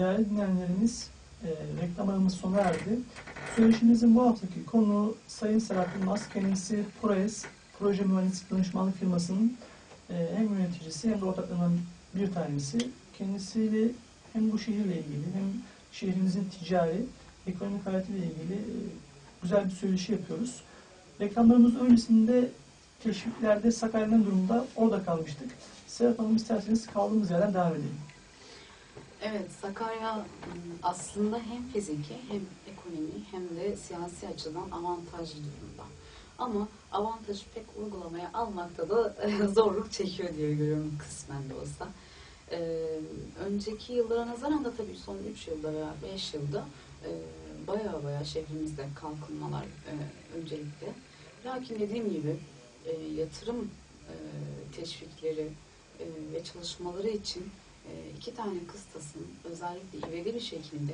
değerli dinleyenlerimiz, e, reklam aramız sona erdi. Söyleşimizin bu haftaki konu Sayın Serhat Yılmaz, kendisi ProES, Proje Mühendislik Danışmanlık firmasının e, hem yöneticisi hem de ortaklarından bir tanesi. Kendisiyle hem bu şehirle ilgili hem şehrimizin ticari, ekonomik hayatıyla ilgili e, güzel bir söyleşi yapıyoruz. Reklamlarımız öncesinde teşviklerde Sakarya'nın durumunda orada kalmıştık. Serap Hanım isterseniz kaldığımız yerden devam edelim. Evet, Sakarya ım, aslında hem fiziki hem ekonomi hem de siyasi açıdan avantajlı durumda. Ama avantajı pek uygulamaya almakta da zorluk çekiyor diye görüyorum kısmen de olsa. Ee, önceki yıllara nazaran da tabii son 3 yılda veya 5 yılda e, baya baya şehrimizde kalkınmalar e, öncelikle. Lakin dediğim gibi e, yatırım e, teşvikleri e, ve çalışmaları için iki tane kıstasın özellikle ivedi bir şekilde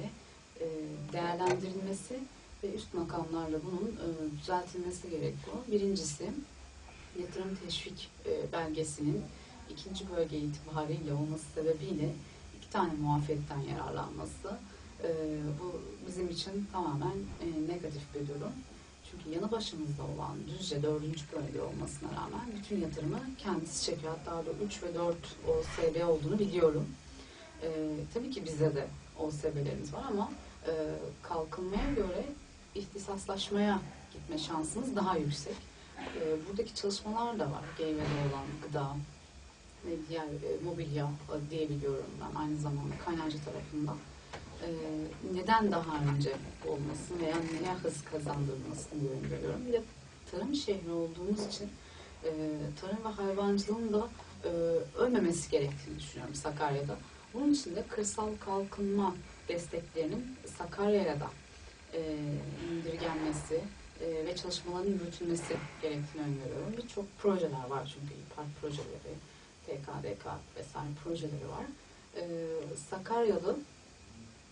e, değerlendirilmesi ve üst makamlarla bunun e, düzeltilmesi gerekiyor. Birincisi yatırım teşvik e, belgesinin ikinci bölge itibariyle olması sebebiyle iki tane muafiyetten yararlanması bu bizim için tamamen negatif bir durum. Çünkü yanı başımızda olan Düzce dördüncü bölge olmasına rağmen bütün yatırımı kendisi çekiyor. Hatta orada 3 ve 4 OSB olduğunu biliyorum. Ee, tabii ki bizde de OSB'lerimiz var ama e, kalkınmaya göre ihtisaslaşmaya gitme şansımız daha yüksek. Ee, buradaki çalışmalar da var. GV'de olan gıda ve diğer e, mobilya e, diyebiliyorum ben aynı zamanda kaynarca tarafından. Ee, neden daha önce olmasın veya neye hız kazandırılmasını görüyorum. Bir de tarım şehri olduğumuz için e, tarım ve hayvancılığın da e, ölmemesi gerektiğini düşünüyorum Sakarya'da. Bunun için de kırsal kalkınma desteklerinin Sakarya'ya da e, indirgenmesi e, ve çalışmaların yürütülmesi gerektiğini öngörüyorum. Birçok projeler var çünkü park projeleri, TKDK vesaire projeleri var. E, Sakaryalı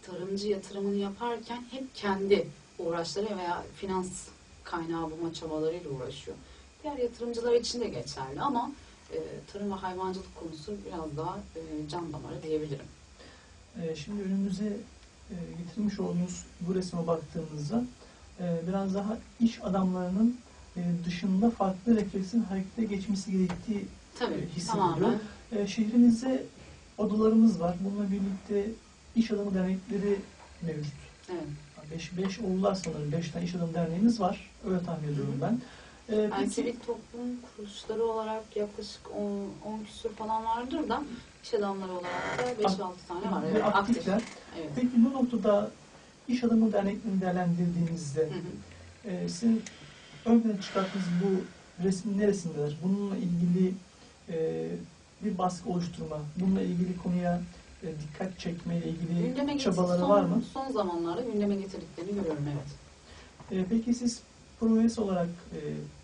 tarımcı yatırımını yaparken hep kendi uğraşları veya finans kaynağı bulma çabalarıyla uğraşıyor. Diğer yatırımcılar için de geçerli ama e, tarım ve hayvancılık konusu biraz daha e, can damarı diyebilirim. Ee, Şimdi önümüze e, getirmiş olduğunuz bu resme baktığımızda e, biraz daha iş adamlarının e, dışında farklı refleksin harekete geçmesi gerektiği Tabii e, hissediliyor. tamamen E, Şehrimizde odalarımız var. Bununla birlikte iş adamı dernekleri mevcut. evet. Beş, beş oldular sanırım. Beş tane iş adamı derneğimiz var. Öyle tahmin ediyorum ben. E, Yani sivil toplum kuruluşları olarak yaklaşık 10 küsur falan vardır da iş adamları olarak da 5-6 tane var. ve Evet, aktif. aktifler. Evet. Peki bu noktada iş adamı derneklerini değerlendirdiğinizde Hı hı. e, sizin ön plana çıkarttığınız bu resmin neresindeler? Bununla ilgili e, bir baskı oluşturma, bununla ilgili konuya dikkat çekmeyle ilgili Gündeme çabaları son, var mı? Son zamanlarda gündeme getirdiklerini görüyorum evet. E, peki siz ProES olarak e,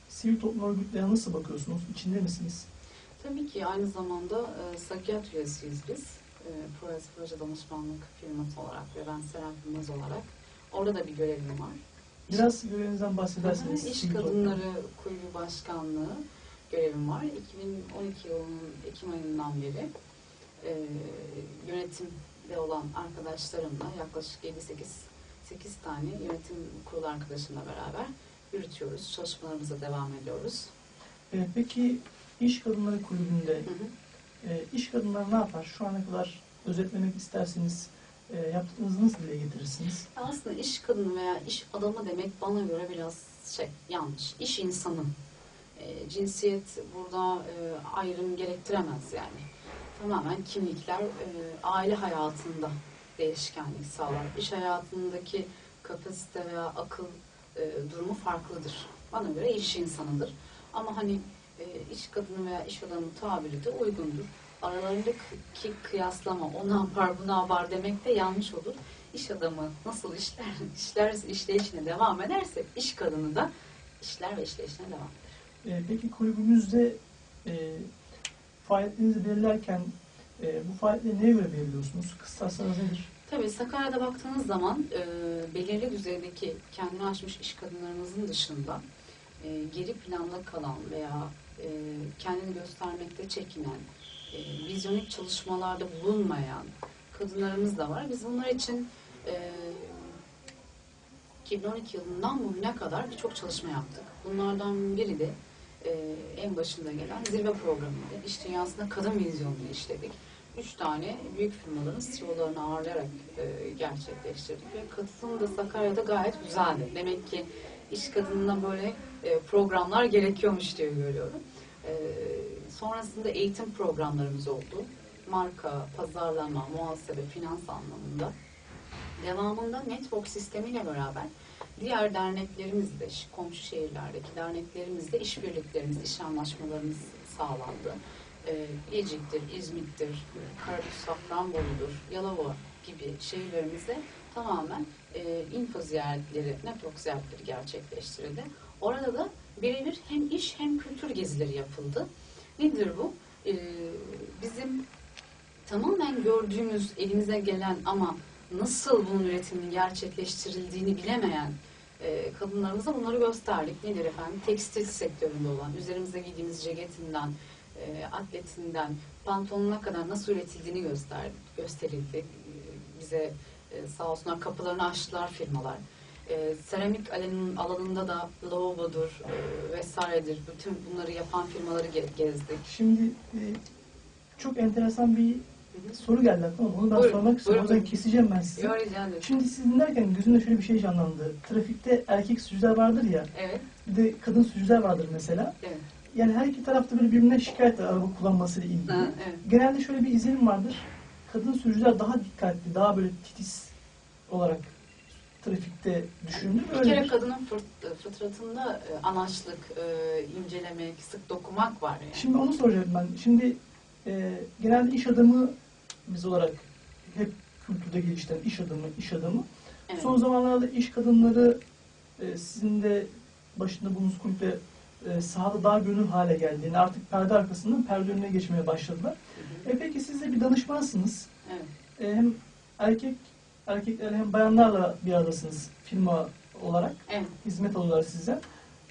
sivil toplum örgütlerine nasıl bakıyorsunuz? İçinde misiniz? Tabii ki aynı zamanda e, Sakyat üyesiyiz biz. E, Projes Proje Danışmanlık firması olarak ve ben Serap Yılmaz olarak. Orada da bir görevim var. Biraz görevinizden bahsederseniz. İş sivil toplum. Kadınları Kulübü Başkanlığı görevim var. 2012 yılının Ekim ayından beri e, yönetimde olan arkadaşlarımla yaklaşık 7-8 8 tane yönetim kurulu arkadaşımla beraber yürütüyoruz. Çalışmalarımıza devam ediyoruz. E, peki İş Kadınları Kulübü'nde Hı hı. e, iş kadınları ne yapar? Şu ana kadar özetlemek isterseniz e, yaptığınızı nasıl dile getirirsiniz? Aslında iş kadını veya iş adamı demek bana göre biraz şey yanlış. İş insanı. E, cinsiyet burada e, ayrım gerektiremez yani. Tamamen kimlikler e, aile hayatında değişkenlik sağlar. İş hayatındaki kapasite veya akıl e, durumu farklıdır. Bana göre iş insanıdır. Ama hani e, iş kadını veya iş adamı tabiri de uygundur. Aralarındaki kıyaslama o ne yapar bu ne yapar demek de yanlış olur. İş adamı nasıl işler, işler işleyişine devam ederse iş kadını da işler ve işleyişine devam eder. Peki kulübümüzde faaliyetlerinizi belirlerken e, bu faaliyetleri neye göre belirliyorsunuz? Kıstaslarınız nedir? Tabii Sakarya'da baktığınız zaman e, belirli düzeydeki kendini aşmış iş kadınlarımızın dışında e, geri planda kalan veya e, kendini göstermekte çekinen, e, vizyonik çalışmalarda bulunmayan kadınlarımız da var. Biz bunlar için e, 2012 yılından bugüne kadar birçok çalışma yaptık. Bunlardan biri de e, en başında gelen zirve programıydı. İş dünyasında kadın vizyonunu işledik. Üç tane büyük firmaların CEO'larını ağırlayarak e, gerçekleştirdik ve katılım da Sakarya'da gayet güzeldi. Demek ki iş kadınına böyle e, programlar gerekiyormuş diye görüyorum. E, sonrasında eğitim programlarımız oldu. Marka, pazarlama, muhasebe, finans anlamında. Devamında network sistemiyle beraber diğer derneklerimizle, komşu şehirlerdeki derneklerimizle işbirliklerimiz, iş anlaşmalarımız sağlandı. Ee, Bilecik'tir, İzmit'tir, Karabük, Safranbolu'dur, Yalova gibi şehirlerimizde tamamen e, info ziyaretleri, network ziyaretleri gerçekleştirildi. Orada da birebir hem iş hem kültür gezileri yapıldı. Nedir bu? Ee, bizim tamamen gördüğümüz, elimize gelen ama nasıl bunun üretiminin gerçekleştirildiğini bilemeyen e, kadınlarımıza bunları gösterdik. Nedir efendim? Tekstil sektöründe olan, üzerimize giydiğimiz ceketinden, e, atletinden, pantolonuna kadar nasıl üretildiğini gösterdik, gösterildi. E, bize e, sağ olsunlar kapılarını açtılar firmalar. E, seramik alanının alanında da lavabodur vesairedir. Bütün bunları yapan firmaları ge- gezdik. Şimdi çok enteresan bir soru geldi aklıma. Onu ben Buyurun, sormak istiyorum. O yüzden keseceğim ben sizi. Yok, rica ederim. Şimdi siz dinlerken gözümde şöyle bir şey canlandı. Trafikte erkek sürücüler vardır ya, Evet, bir de kadın sürücüler vardır mesela. evet. Yani her iki tarafta böyle birbirine şikayet araba kullanmasıyla ilgili. Ha, evet. Genelde şöyle bir izlenim vardır. Kadın sürücüler daha dikkatli, daha böyle titiz olarak trafikte düşünülür. Bir kere kadının fıtratında e, anaçlık, e, incelemek, sık dokumak var yani. Şimdi onu soracağım ben. Şimdi e, genelde iş adamı biz olarak hep kültürde geliştiren iş adamı, iş adamı. Evet. Son zamanlarda iş kadınları e, sizin de başında bulunduğunuz kulüpte e, sahada daha gönül hale geldiğini artık perde arkasından perde önüne geçmeye başladılar. Hı hı. E peki siz de bir danışmansınız. Evet. E, hem erkek erkekler hem bayanlarla bir aradasınız firma olarak. Evet. Hizmet alıyorlar size.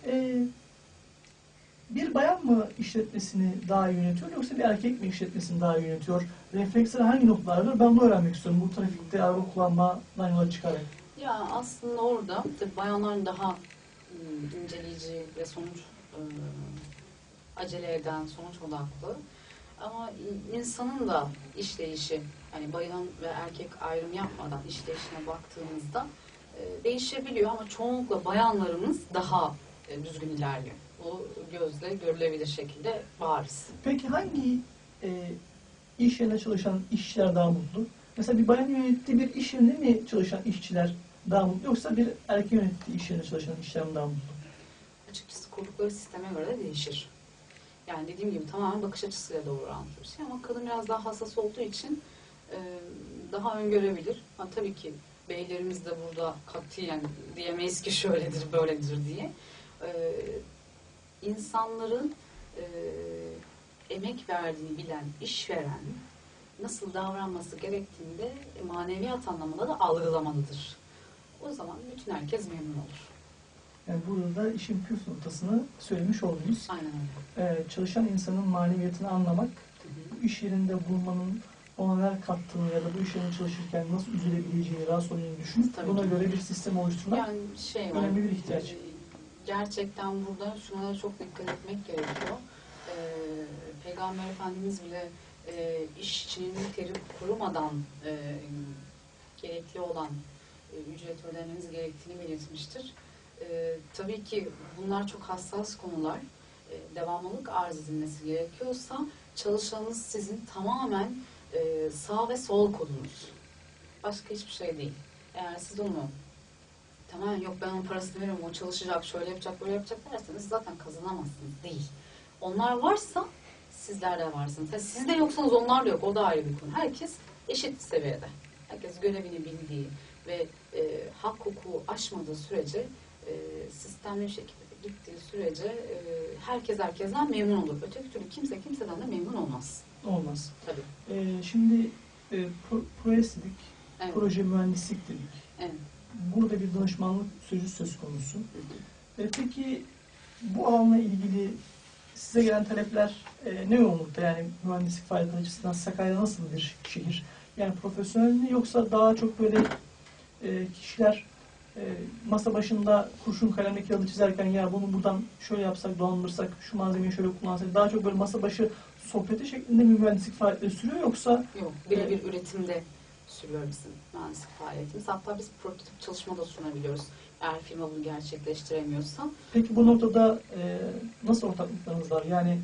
E, bir bayan mı işletmesini daha iyi yönetiyor yoksa bir erkek mi işletmesini daha iyi yönetiyor? Refleksleri hangi noktalardır? Ben bunu öğrenmek istiyorum bu trafikte araba kullanmadan yola çıkarak. Ya aslında orada bayanların daha ım, inceleyici ve sonuç ıı, acele eden, sonuç odaklı. Ama insanın da işleyişi, hani bayan ve erkek ayrım yapmadan işleyişine baktığımızda e, değişebiliyor ama çoğunlukla bayanlarımız daha e, düzgün ilerliyor. Bu gözle görülebilir şekilde bariz. Peki hangi e, iş yerinde çalışan işçiler daha mutlu? Mesela bir bayan yönettiği bir iş yerinde mi çalışan işçiler daha mutlu yoksa bir erkek yönettiği iş yerinde çalışan işçiler mi daha mutlu? açıkçası kurdukları sisteme göre de değişir. Yani dediğim gibi tamamen bakış açısıyla doğru bir şey ama kadın biraz daha hassas olduğu için e, daha öngörebilir. Ha, tabii ki beylerimiz de burada katiyen diyemeyiz ki şöyledir böyledir diye. E, insanların e, emek verdiğini bilen işveren nasıl davranması gerektiğini de maneviyat anlamında da algılamalıdır. O zaman bütün herkes memnun olur. Yani burada da işin püf noktasını söylemiş oldunuz. Aynen öyle. E, çalışan insanın maneviyatını anlamak, bu iş yerinde bulunmanın ona neler kattığını ya da bu iş yerinde çalışırken nasıl üzülebileceğini, rahatsız olacağını düşünüp Tabii buna ki. göre bir sistem oluşturmak Yani şey var. önemli bir ihtiyaç. e, Gerçekten burada şuna da çok dikkat etmek gerekiyor. E, Peygamber Efendimiz bile e, işçinin teri kurumadan e, gerekli olan e, ücret ödemeniz gerektiğini belirtmiştir. E, tabii ki bunlar çok hassas konular. E, devamlılık arz edilmesi gerekiyorsa çalışanınız sizin tamamen e, sağ ve sol kolunuz. Başka hiçbir şey değil. Eğer siz onu yok ben onun parasını veriyorum o çalışacak şöyle yapacak böyle yapacak derseniz zaten kazanamazsınız değil. Onlar varsa sizler de varsınız. Ha, siz de yoksanız onlar da yok o da ayrı bir konu. Herkes eşit seviyede. Herkes görevini bildiği ve e, hak hukuku aşmadığı sürece e, sistemli bir şekilde gittiği sürece e, herkes herkesten memnun olur. Öteki türlü kimse kimseden de memnun olmaz. olmaz. Tabii. E, şimdi e, pro, projes dedik, Evet. proje mühendislik dedik. Evet. Burada bir danışmanlık süreci söz konusu. E, peki bu alanla ilgili size gelen talepler e, ne yoğunlukta? Yani mühendislik faaliyeti açısından Sakarya nasıl bir şehir? Yani profesyonel mi yoksa daha çok böyle e, kişiler e, masa başında kurşun kalemle kağıdı çizerken ya bunu buradan şöyle yapsak, dolandırsak, şu malzemeyi şöyle kullansak daha çok böyle masa başı sohbeti şeklinde mi mühendislik faaliyetleri sürüyor yoksa Yok, birebir üretimde sürüyor bizim mühendislik faaliyetimiz. Hatta biz prototip çalışma da sunabiliyoruz. Eğer firma bunu gerçekleştiremiyorsa. peki bu noktada e, nasıl ortaklıklarınız var? Yani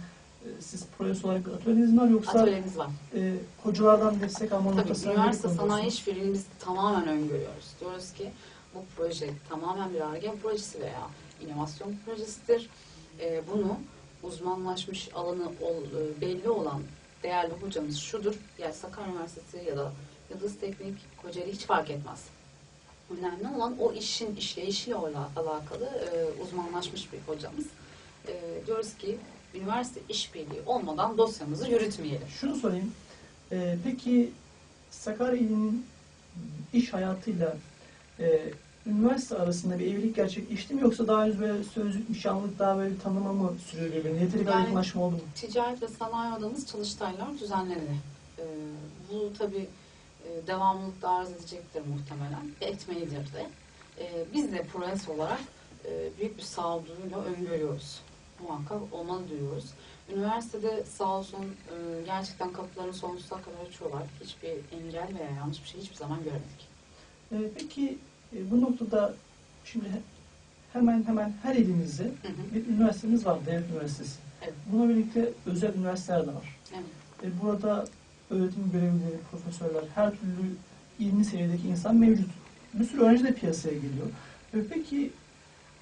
e, siz projes olarak atölyeniz mi var yoksa Atölyemiz var. e, hocalardan destek alma Tabii noktasına üniversite sanayi işbirliğini biz tamamen öngörüyoruz. Diyoruz ki bu proje tamamen bir ARGE projesi veya inovasyon projesidir. Ee, bunu uzmanlaşmış alanı ol, e, belli olan değerli hocamız şudur. Yani Sakarya Üniversitesi ya da Yıldız Teknik, Kocaeli hiç fark etmez. Önemli olan o işin işleyişiyle alakalı e, uzmanlaşmış bir hocamız. E, diyoruz ki üniversite işbirliği olmadan dosyamızı yürütmeyelim. Şunu sorayım. E, peki Sakarya ilinin iş hayatıyla e, üniversite arasında bir evlilik gerçekleşti mi yoksa daha henüz böyle sözlük, nişanlık daha böyle bir tanıma mı sürüyor birbirini? Yeteri kadar Yani- yakınlaşma oldu mu? Ticaret ve Sanayi Odamız çalıştaylar düzenlenir. Ee, bu tabi devamlılıkta arz edecektir muhtemelen. Etmelidir de. Ee, biz de ProES olarak e, büyük bir sağduyuyla öngörüyoruz. Muhakkak olmalı diyoruz. Üniversitede sağ olsun e, gerçekten kapılarını sonsuza kadar açıyorlar. Hiçbir engel veya yanlış bir şey hiçbir zaman görmedik. E, peki e, bu noktada şimdi he- hemen hemen her ilimizde Hı hı. bir üniversitemiz var, devlet üniversitesi. Evet. Buna birlikte özel üniversiteler de var. Evet. E, burada öğretim görevlileri, profesörler, her türlü ilmi seviyedeki insan mevcut. Bir sürü öğrenci de piyasaya geliyor. Peki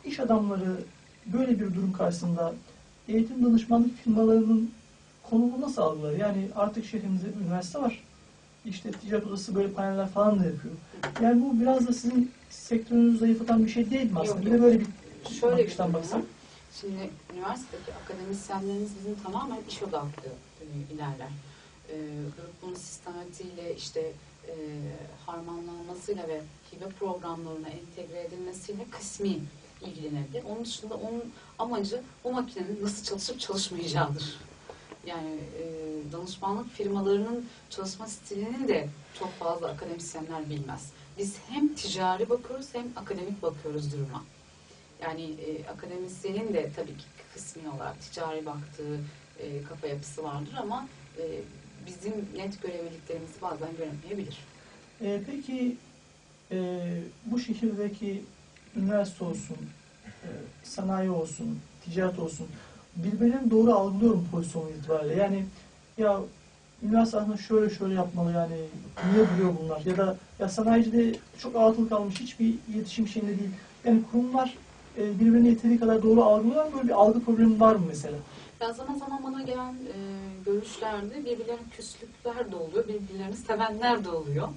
iş adamları böyle bir durum karşısında eğitim danışmanlık firmalarının konumunu nasıl algılar? Yani artık şehrimizde bir üniversite var. İşte ticaret odası böyle paneller falan da yapıyor. Yani bu biraz da sizin sektörünüzü zayıflatan bir şey değil mi aslında? Yok, Bir de böyle bir Şöyle bir bakıştan baksak. Şimdi üniversitedeki akademisyenlerimiz bizim tamamen iş odaklı e, ilerler. E, grubun sistematiğiyle işte e, harmanlanmasıyla ve hibe programlarına entegre edilmesiyle kısmi ilgilenebilir. Onun dışında onun amacı o makinenin nasıl çalışıp çalışmayacağıdır. Yani e, danışmanlık firmalarının çalışma stilinin de çok fazla akademisyenler bilmez. Biz hem ticari bakıyoruz hem akademik bakıyoruz duruma. Yani e, akademisyenin de tabii ki kısmi olarak ticari baktığı e, kafa yapısı vardır ama e, bizim net görevliliklerimizi bazen göremeyebilir. Ee, peki e, bu şehirdeki üniversite olsun, e, sanayi olsun, ticaret olsun birbirlerini doğru algılıyor mu pozisyonu itibariyle? Yani ya üniversite aslında şöyle şöyle yapmalı yani niye duruyor bunlar? Ya da ya sanayicide çok atıl kalmış hiçbir iletişim şeyinde değil. Yani kurumlar e, birbirini yeteri kadar doğru algılıyorlar mı? Böyle bir algı problemi var mı mesela? Ya zaman zaman bana gelen e, görüşlerde birbirlerine küslükler de oluyor, birbirlerini sevenler de oluyor.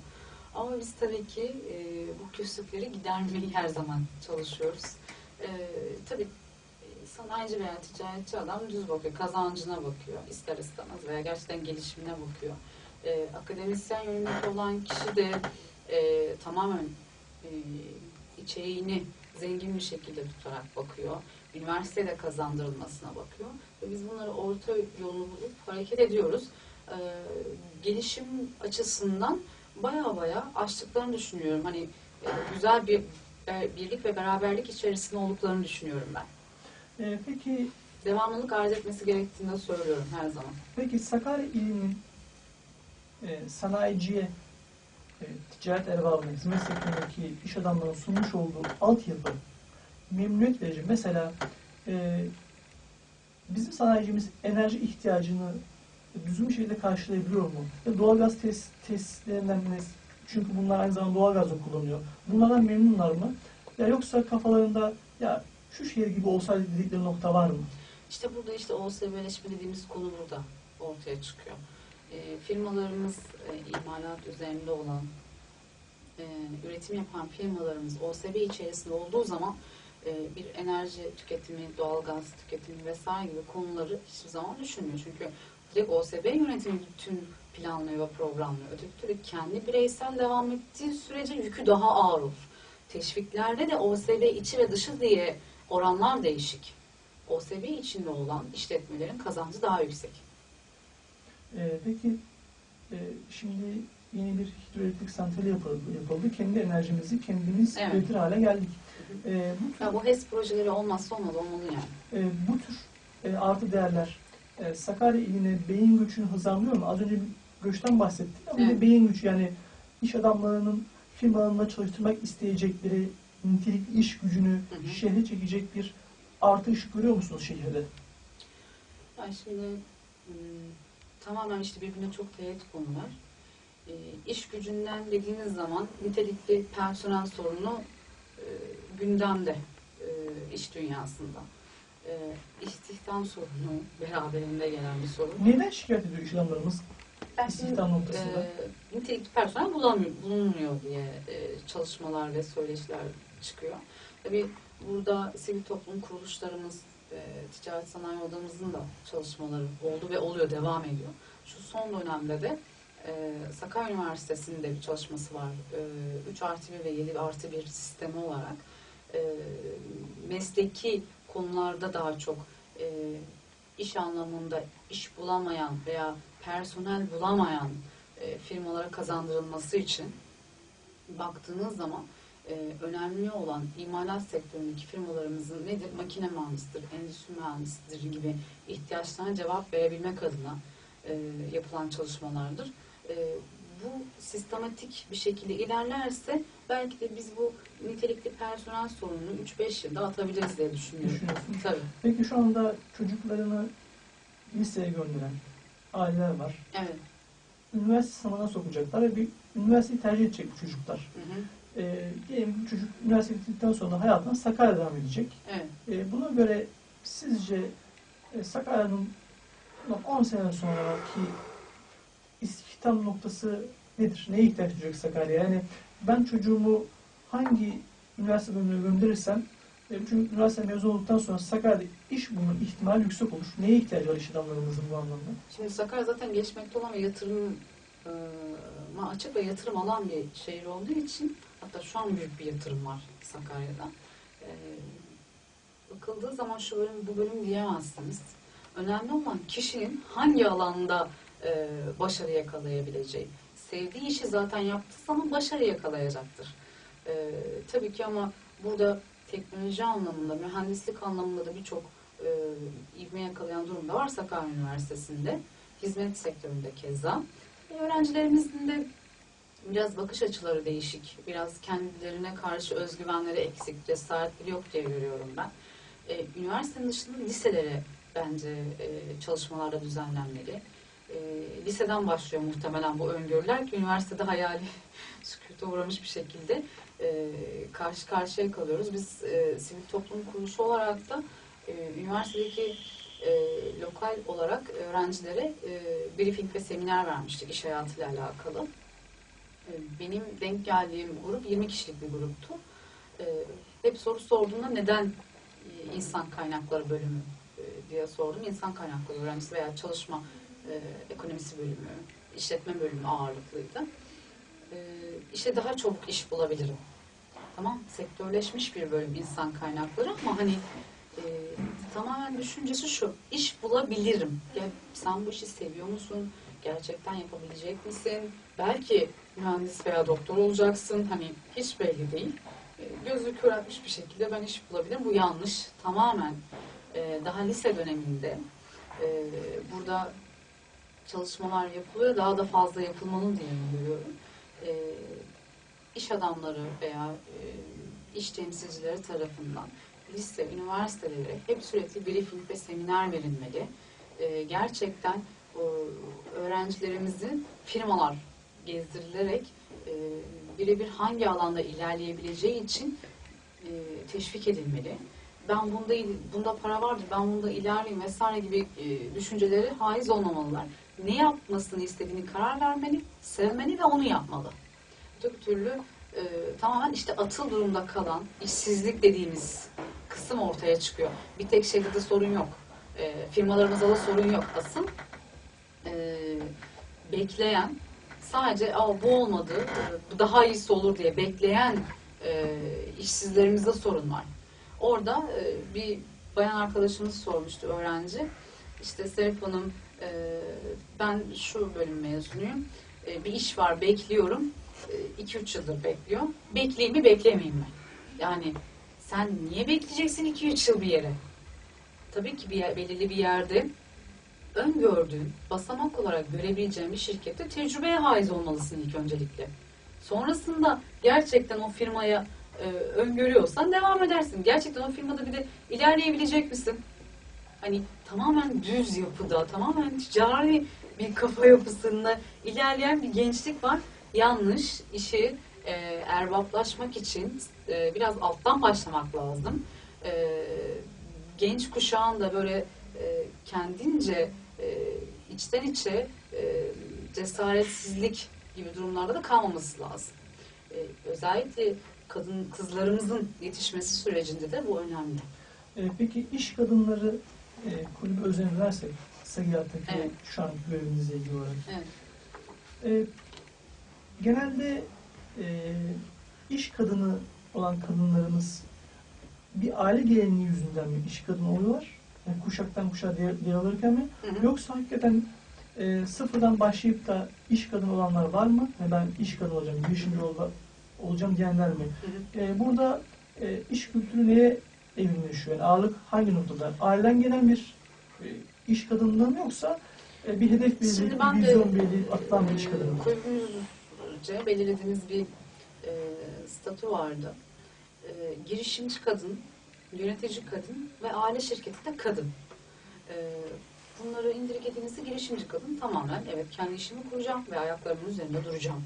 Ama biz tabii ki e, bu küslükleri gidermeyi her zaman çalışıyoruz. E, tabii sanayici veya ticaretçi adam düz bakıyor, kazancına bakıyor ister istemez veya gerçekten gelişimine bakıyor. E, akademisyen yönünde olan kişi de e, tamamen e, içeriğini zengin bir şekilde tutarak bakıyor. Üniversitede kazandırılmasına bakıyor. Ve biz bunları orta yolunu bulup hareket ediyoruz. Ee, gelişim açısından baya baya açtıklarını düşünüyorum. Hani e, güzel bir e, birlik ve beraberlik içerisinde olduklarını düşünüyorum ben. E, peki Devamlılık arz etmesi gerektiğini de söylüyorum her zaman. Peki Sakarya ilinin e, sanayiciye, e, ticaret erbabına, hizmet sektöründeki iş adamlarının sunmuş olduğu altyapı memnuniyet verici. Mesela e, bizim sanayicimiz enerji ihtiyacını düzgün bir şekilde karşılayabiliyor mu? Ya doğalgaz tes, tesislerinden? Çünkü bunlar aynı zamanda doğalgaz da kullanıyor. Bunlardan memnunlar mı? Ya yoksa kafalarında ya şu şehir gibi olsaydı dedikleri nokta var mı? İşte burada işte OSB'leşme dediğimiz konu burada ortaya çıkıyor. E, firmalarımız e, imalat üzerinde olan, e, üretim yapan firmalarımız OSB içerisinde olduğu zaman e, bir enerji tüketimi, doğalgaz tüketimi vesaire gibi konuları hiçbir zaman düşünmüyor. Çünkü direkt OSB yönetimi bütün planlıyor ve programlıyor. Öteki türlü kendi bireysel devam ettiği sürece yükü daha ağır olur. Teşviklerde de OSB içi ve dışı diye oranlar değişik. OSB içinde olan işletmelerin kazancı daha yüksek. Ee, peki e, şimdi yeni bir hidroelektrik santrali yapıldı. yapıldı. Kendi enerjimizi kendimiz Evet. üretir hale geldik. E, bu Ya bu HES projeleri olmazsa olmaz olmalı yani. E, bu tür e, artı değerler e, Sakarya iline beyin göçünü hızlandırıyor mu? Az önce göçten bahsettik ama Evet. beyin göçü yani iş adamlarının firmalarında çalıştırmak isteyecekleri nitelikli iş gücünü Hı hı. şehre çekecek bir artış görüyor musunuz şehirde? Yani şimdi hmm, tamamen işte birbirine çok teğet konular. E, iş gücünden dediğiniz zaman nitelikli personel sorunu gündemde e, iş dünyasında. E, istihdam sorunu beraberinde gelen bir sorun. Neden şikayet ediyor iş adamlarımız istihdam noktasında? e, nitelikli personel bulamıyor, bulunmuyor diye e, çalışmalar ve söyleşiler çıkıyor. Tabii burada sivil toplum kuruluşlarımız, e, ticaret sanayi odamızın da çalışmaları oldu ve oluyor, devam ediyor. Şu son dönemde de e, Sakarya Üniversitesi'nin de bir çalışması var. E, 3 artı 1 ve 7 artı 1 sistemi olarak mesleki konularda daha çok e, iş anlamında iş bulamayan veya personel bulamayan e, firmalara kazandırılması için baktığınız zaman e, önemli olan imalat sektöründeki firmalarımızın nedir? Makine mühendisidir, endüstri mühendisidir gibi ihtiyaçlarına cevap verebilmek adına e, yapılan çalışmalardır. E, bu sistematik bir şekilde ilerlerse belki de biz bu nitelikli personel sorununu 3-5 yılda atabiliriz diye düşünüyorum. Düşünüyorsunuz. Tabii. Peki şu anda çocuklarını liseye gönderen aileler var. Evet. Üniversite sınavına sokacaklar ve bir üniversiteyi tercih edecek bu çocuklar. Hı hı. E, diyelim ki bu çocuk üniversite bittikten sonra hayatına Sakarya'da devam edecek. Evet. E, buna göre sizce e, Sakarya'nın bundan 10 sene sonraki istihdam noktası nedir? Neye ihtiyaç duyacak Sakarya? Yani ben çocuğumu hangi üniversite bölümüne gönderirsem e, çocuk üniversite mezun olduktan sonra Sakarya'da iş bulma ihtimali yüksek olur. Neye ihtiyacı var iş adamlarımızın bu anlamda? Şimdi Sakarya zaten gelişmekte olan ve yatırım e, açık ve yatırım alan bir şehir olduğu için hatta şu an büyük bir yatırım var Sakarya'da. E, bakıldığı zaman şu bölüm bu bölüm diyemezsiniz. Önemli olan kişinin hangi alanda başarı yakalayabileceği. Sevdiği işi zaten yaptığı zaman başarı yakalayacaktır. E, tabii ki ama burada teknoloji anlamında, mühendislik anlamında da birçok e, ivme yakalayan durumda var Sakarya Üniversitesi'nde. Hizmet sektöründe keza. E, öğrencilerimizin de biraz bakış açıları değişik. Biraz kendilerine karşı özgüvenleri eksik, cesaretleri yok diye görüyorum ben. E, üniversitenin dışında liselere bence e, çalışmalarda düzenlenmeli. E, liseden başlıyor muhtemelen bu öngörüler ki üniversitede hayali sükûta uğramış bir şekilde e, karşı karşıya kalıyoruz. Biz e, sivil toplum kuruluşu olarak da e, üniversitedeki e, lokal olarak öğrencilere e, briefing ve seminer vermiştik iş hayatıyla alakalı. E, benim denk geldiğim grup 20 kişilik bir gruptu. E, hep soru sorduğumda neden e, insan kaynakları bölümü e, diye sordum. İnsan kaynakları öğrencisi veya çalışma e, ekonomisi bölümü, işletme bölümü ağırlıklıydı. E, işe daha çabuk iş bulabilirim. Tamam, sektörleşmiş bir bölüm insan kaynakları ama hani e, tamamen düşüncesi şu, iş bulabilirim. Ya, sen bu işi seviyor musun? Gerçekten yapabilecek misin? Belki mühendis veya doktor olacaksın. Hani hiç belli değil. E, gözü köreltmiş bir şekilde ben iş bulabilirim. Bu yanlış. Tamamen e, daha lise döneminde e, burada çalışmalar yapılıyor. Daha da fazla yapılmalı diye görüyorum. E, iş adamları veya e, iş temsilcileri tarafından lise, üniversitelere hep sürekli briefing ve seminer verilmeli. E, gerçekten e, öğrencilerimizin firmalar gezdirilerek e, birebir hangi alanda ilerleyebileceği için e, teşvik edilmeli. Ben bunda bunda para vardır, ben bunda ilerleyeyim vesaire gibi e, düşünceleri haiz olmamalılar. Ne yapmasını istediğini karar vermeli, sevmeli ve onu yapmalı. Öteki türlü e, tamamen işte atıl durumda kalan işsizlik dediğimiz kısım ortaya çıkıyor. Bir tek de sorun yok. E, firmalarımızda da sorun yok. Asıl e, bekleyen sadece Aa, bu olmadı, e, bu daha iyisi olur diye bekleyen e, işsizlerimizde sorun var. Orada e, bir bayan arkadaşımız sormuştu öğrenci. İşte Serif Hanım e, ben şu bölüm mezunuyum. e, bir iş var bekliyorum. 2-3 yıldır bekliyor. Bekleyeyim mi beklemeyeyim mi? Yani sen niye bekleyeceksin 2-3 yıl bir yere? Tabii ki bir yer, belirli bir yerde öngördüğün, basamak olarak görebileceğin bir şirkette tecrübeye haiz olmalısın ilk öncelikle. Sonrasında gerçekten o firmaya e, öngörüyorsan devam edersin. Gerçekten o firmada bir de ilerleyebilecek misin? Hani tamamen düz yapıda, tamamen ticari bir kafa yapısında ilerleyen bir gençlik var. Yanlış işi e, erbaplaşmak için e, biraz alttan başlamak lazım. E, genç kuşağın da böyle e, kendince e, içten içe e, cesaretsizlik gibi durumlarda da kalmaması lazım. E, özellikle kadın kızlarımızın yetişmesi sürecinde de bu önemli. E, peki iş kadınları e, kulübü özenirlersek Sagihat'taki Evet. şu an görevinizle ilgili olarak. Evet. E, genelde e, iş kadını olan kadınlarımız bir aile geleneği yüzünden mi iş kadını oluyorlar? Yani kuşaktan kuşağa de- devralırken mi? Hı hı. Yoksa hakikaten e, sıfırdan başlayıp da iş kadını olanlar var mı? Yani ben iş kadını olacağım, girişimci ol- olacağım diyenler mi? Hı hı. E, burada e, iş kültürü neye evrimleşiyor? Yani ağırlık hangi noktada? Aileden gelen bir e, iş kadınından mı yoksa e, bir hedef Şimdi bir de vizyon belirleyip atılan bir iş kadını mı? kulübümüzce belirlediğimiz bir e, statü vardı. E, girişimci kadın, yönetici kadın ve aile şirketinde kadın. E, bunları indirgediğinizde girişimci kadın tamamen evet kendi işimi kuracağım ve ayaklarımın üzerinde duracağım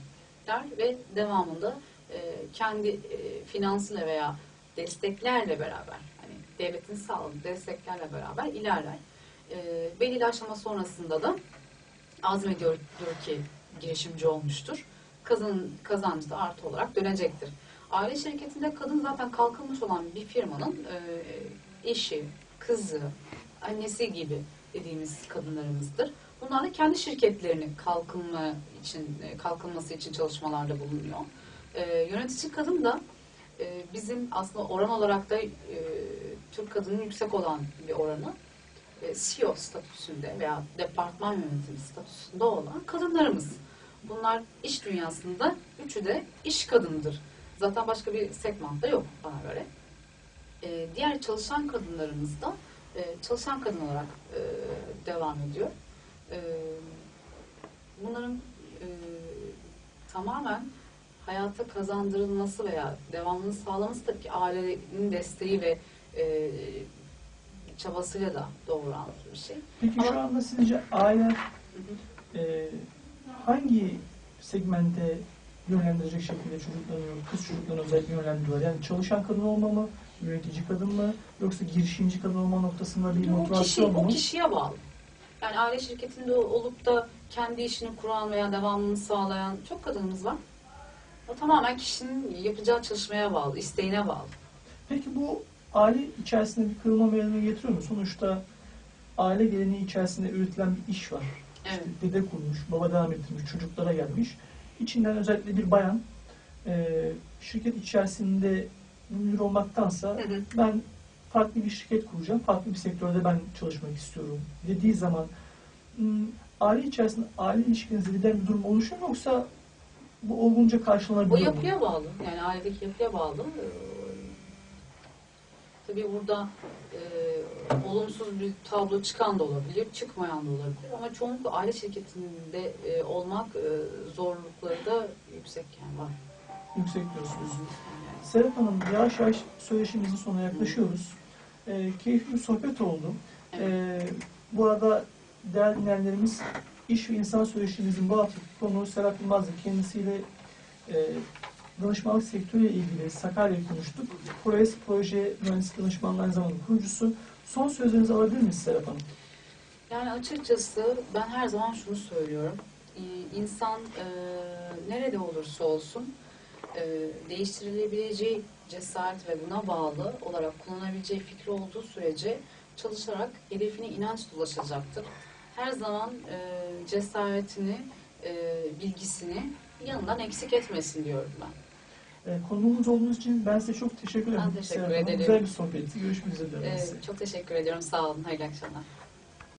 der ve devamında e, kendi e, finansıyla veya desteklerle beraber hani devletin sağladığı desteklerle beraber ilerler. E, belirli aşama sonrasında da azmediyor diyor ki girişimci olmuştur. Kazan, kazancı da artı olarak dönecektir. Aile şirketinde kadın zaten kalkınmış olan bir firmanın e, eşi, kızı, annesi gibi dediğimiz kadınlarımızdır. Bunlar da kendi şirketlerini kalkınma için, e, kalkınması için çalışmalarda bulunuyor. E, yönetici kadın da e, bizim aslında oran olarak da e, Türk kadının yüksek olan bir oranı e, CEO statüsünde veya departman yönetimi statüsünde olan kadınlarımız. Bunlar iş dünyasında üçü de iş kadınıdır. Zaten başka bir segment da yok bana göre. E, diğer çalışan kadınlarımız da e, çalışan kadın olarak e, devam ediyor. E, bunların e, tamamen hayata kazandırılması veya devamını sağlaması tabii ki ailenin desteği ve e, çabasıyla da doğuran bir şey. Peki şu Ama- anda sizce aile Hı hı. e, hangi segmente yönlendirecek şekilde çocuklarını, kız çocuklarını özellikle yönlendiriyorlar? Yani çalışan kadın olma mı, yönetici kadın mı, yoksa girişimci kadın olma noktasında bir O, kişi, motivasyon o mu? kişiye bağlı. Yani aile şirketinde olup da kendi işini kuran veya devamını sağlayan çok kadınımız var. O tamamen kişinin yapacağı çalışmaya bağlı, isteğine bağlı. Peki bu aile içerisinde bir kırılma meydana getiriyor mu? Sonuçta aile geleneği içerisinde üretilen bir iş var. Evet. İşte dede kurmuş, baba devam ettirmiş, çocuklara gelmiş. İçinden özellikle bir bayan e, şirket içerisinde müdür olmaktansa Hı hı. ben farklı bir şirket kuracağım, farklı bir sektörde ben çalışmak istiyorum dediği zaman hmm, aile içerisinde aile ilişkinizde bir durum oluşuyor mu yoksa bu olgunca Bu karşılanabiliyor mu? yapıya bağlı. Yani ailedeki yapıya bağlı. Ee, Tabii burada e, olumsuz bir tablo çıkan da olabilir, çıkmayan da olabilir. Ama çoğunlukla aile şirketinde e, olmak e, zorlukları da yüksek yani var. Yüksek diyorsunuz. Yani, Serap Hanım yavaş yavaş söyleşimizin sonuna yaklaşıyoruz. Ee, keyifli bir sohbet oldu. Ee, bu arada değerli dinleyenlerimiz iş ve insan söyleşimizin bu haftaki konuğu Serap Yılmaz'dı. Kendisiyle e, danışmanlık sektörüyle ilgili Sakarya'yı konuştuk. Projes Proje Mühendislik Danışmanlığı aynı zamanda kurucusu. Son sözlerinizi alabilir miyiz Serap Hanım? Yani açıkçası ben her zaman şunu söylüyorum. Ee, İnsan e, nerede olursa olsun e, değiştirilebileceği cesaret ve buna bağlı olarak kullanabileceği fikri olduğu sürece çalışarak hedefine inançla ulaşacaktır. Her zaman e, cesaretini, e, bilgisini yanından eksik etmesin diyorum ben. Ee, konuğumuz olduğunuz için ben size çok teşekkür ederim. Ben teşekkür ederim. Güzel bir sohbetti. Görüşmek üzere. Ee, çok teşekkür ediyorum. Sağ olun. Hayırlı akşamlar.